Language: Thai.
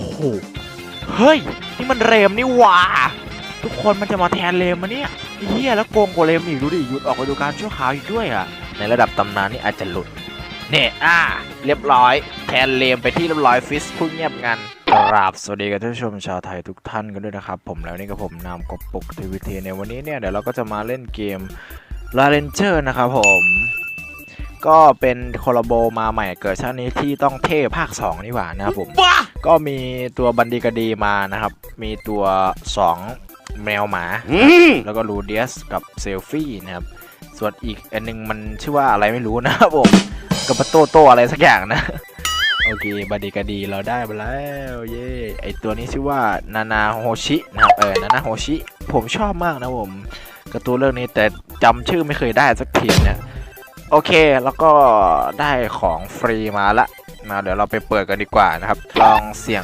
อ้โห เฮ้ย นี่มันเรมนี่หว่า ทุกคนมันจะมาแทนเรมมาเนี่ยไอ้เฮียแล้วโกงกว่าเรมอีกดูดิหยุดออกไปดูการชั่วคราวอีกด้วยอะ ในระดับตำนานนี่อาจจะหลุด เนี่ยอ่า เรียบร้อย แทนเรมไปที่เรียบร้อยฟิสพูดเงียบงันกราบสวัสดีกับท่านผู้ชมชาวไทยทุกท่านกันด้วยนะครับ ผมแล้วนี่ก็ผมนามกบปุกทีวีทีในวันนี้เนี่ยเดี๋ยวเราก็จะมาเล่นเกมลาเรนเจอร์นะครับผมก็เป็นคอลลาโบมาใหม่เกิดชาตินี้ที่ต้องเทภาค 2 นี่หว่านะครับผมบ้า ก็มีตัวบันดีกดีมานะครับ มีตัว 2 แมวหมาอืมแล้วก็ลูเดียสกับเซลฟี่นะครับ ส่วนอีกอันนึงมันชื่อว่าอะไรไม่รู้นะครับผมกับปะโตโตอะไรสักอย่างนะ โอเคบันดีกดีเราได้มาแล้ว เย้ไอตัวนี้ชื่อว่านานาโฮชินะครับเออนานาโฮชิ ผมชอบมากนะผมการ์ตูนเรื่องนี้แต่จำชื่อไม่เคยได้สักทีนะโอเค แล้วก็ได้ของฟรีมาละ มาเดี๋ยวเราไปเปิดกันดีกว่านะครับ ลองเสียง